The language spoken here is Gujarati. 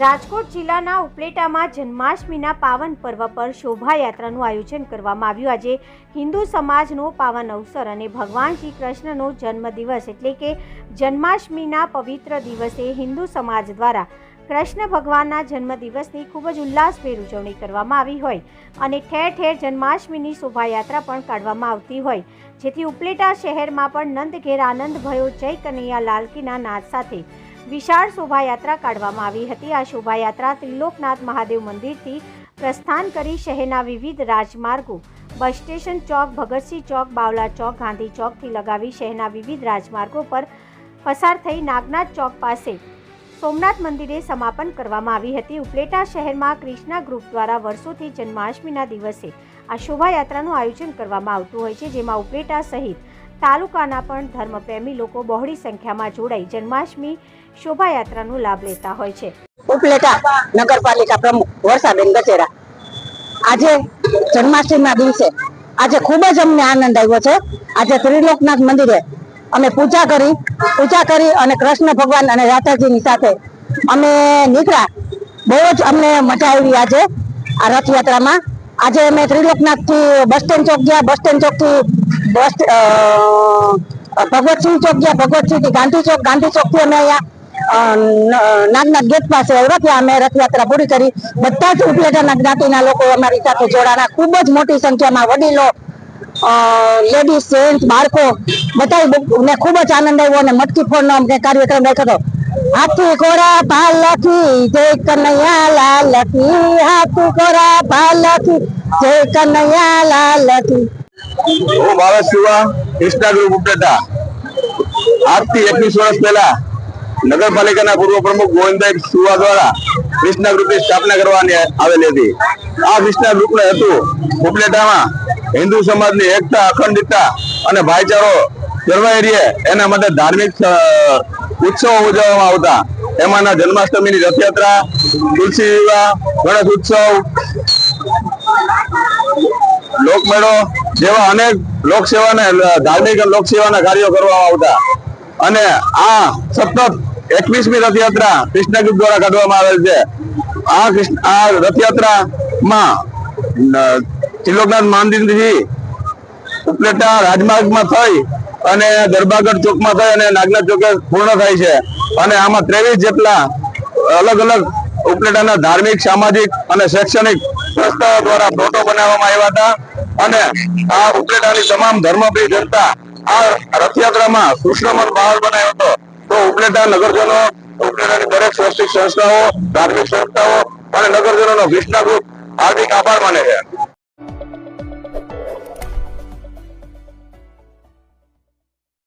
રાજકોટ જિલ્લાના ઉપલેટામાં જન્માષ્ટમીના પાવન પર્વ પર શોભાયાત્રાનું આયોજન કરવામાં આવ્યું. આજે હિન્દુ સમાજનો પાવન અવસર અને ભગવાન શ્રી કૃષ્ણનો જન્મદિવસ એટલે કે જન્માષ્ટમીના પવિત્ર દિવસે હિન્દુ સમાજ દ્વારા કૃષ્ણ ભગવાનના જન્મદિવસની ખૂબ જ ઉલ્લાસભેર ઉજવણી કરવામાં આવી હોય અને ઠેર ઠેર જન્માષ્ટમીની શોભાયાત્રા પણ કાઢવામાં આવતી હોય. જેથી ઉપલેટા શહેરમાં પણ નંદ ઘેર આનંદ ભયો જય કનૈયા લાલકીના નાદ સાથે વિશાળ શોભાયાત્રા કાઢવામાં આવી હતી. આ શોભાયાત્રા ત્રિલોકનાથ મહાદેવ મંદિરથી પ્રસ્થાન કરી શહેરના વિવિધ રાજમાર્ગો, બસ સ્ટેશન ચોક, ભગતસિંહ ચોક, બાવલા ચોક, ગાંધી ચોકથી લગાવી શહેરના વિવિધ રાજમાર્ગો પર પસાર થઈ નાગનાથ ચોક પાસે સોમનાથ મંદિરે સમાપન કરવામાં આવી હતી. ઉપલેટા શહેરમાં ક્રિષ્ના ગ્રુપ દ્વારા વર્ષોથી જન્માષ્ટમીના દિવસે આ શોભાયાત્રાનું આયોજન કરવામાં આવતું હોય છે, જેમાં ઉપલેટા સહિત તાલુકાના પણ ધર્મપ્રેમી લોકો બહોળી સંખ્યામાં જોડાઈ જન્માષ્ટમી શોભાયાત્રાનો લાભ લેતા હોય છે. ઉપલેટા નગરપાલિકા પ્રમુખ વર્ષાબેન ગચેરા આજે જન્માષ્ટમીના દિવસે આજે ખૂબ જ અમને આનંદ આવ્યો છે. આજે ત્રિલોકનાથ મંદિરે અમે પૂજા કરી પૂજા કરી અને કૃષ્ણ ભગવાન અને રાધાજીની સાથે અમે નીકળ્યા. બહુ જ અમને મજા આવી આજે આ રથયાત્રામાં. આજે અમે ત્રિલોકનાથથી બસ સ્ટેન્ડ ચોક ગયા. બસ સ્ટેન્ડ ચોકથી બસ ભગવતસિંહ ચોક ગયા. ભગવતસિંહથી ગાંધી ચોક. ગાંધી ચોકથી અમે અહીંયા નાગનાથ ગેટ પાસે આવ્યા. ત્યાં અમે રથયાત્રા પૂરી કરી. બધા જ ઉપલેટાના જ્ઞાતિના લોકો અમારી સાથે જોડાણા. ખૂબ જ મોટી સંખ્યામાં વડીલો લેડીઝ જેન્ટ્સ બાળકો બધા ને ખૂબ જ આનંદ આવ્યો અને મટકી ફોડનો અમને કાર્યક્રમ રાખ્યો હતો. હાથી ઘોડા પાલખી જય કનૈયા લાલખી હાથી ઘોડા પાલખી જય કનૈયા લાલખી હું ભાવેશ શિવા કૃષ્ણા ગ્રુપ ઉપડેટા આજથી એકવીસ વર્ષ પહેલા નગરપાલિકાના પૂર્વ પ્રમુખ ગોવિંદભાઈ સુવા દ્વારા કૃષ્ણા ગ્રુપની સ્થાપના કરવાની આવેલી હતી. આ કૃષ્ણા ગ્રુપનો હેતુ ઉપલેટામાં હિન્દુ સમાજની એકતા, અખંડિતતા અને ભાઈચારો જળવાઈ એના માટે ધાર્મિક ઉત્સવો ઉજવવામાં આવતા. એમાંના જન્માષ્ટમીની રથયાત્રા, તુલસી વિવાહ, ગણેશ ઉત્સવ, લોકમેળો જેવા અનેક લોકસેવાના ધાર્મિક લોકસેવાના કાર્યો કરવામાં આવતા. અને આ સતત એકવીસમી રથયાત્રા કૃષ્ણગીત દ્વારા કાઢવામાં આવેલ છે. આ કૃષ્ણ, આ રથયાત્રામાં ત્રિલોકનાથ મંદિરથી ઉપલેટા રાજમાર્ગમાં થઈ અને દરબારગઢ ચોકમાં થઈ અને નાગના ચોકે પૂર્ણ થાય છે. અને આમાં ત્રેવીસ જેટલા અલગ અલગ ઉપલેટાના ધાર્મિક, સામાજિક અને શૈક્ષણિક સંસ્થાઓ દ્વારા ફોટો બનાવવામાં આવ્યા હતા. અને આ ઉપલેટાની તમામ ધર્મપ્રિય જનતા આ રથયાત્રામાં કૃષ્ણમન માહોલ બનાવ્યો હતો. તો ઉપલેટા નગરજનો, ઉપલેટાની દરેક શૈક્ષણિક સંસ્થાઓ, ધાર્મિક સંસ્થાઓ અને નગરજનોનો વિષ્ણા ગ્રુપ હાર્દિક આભાર માને છે.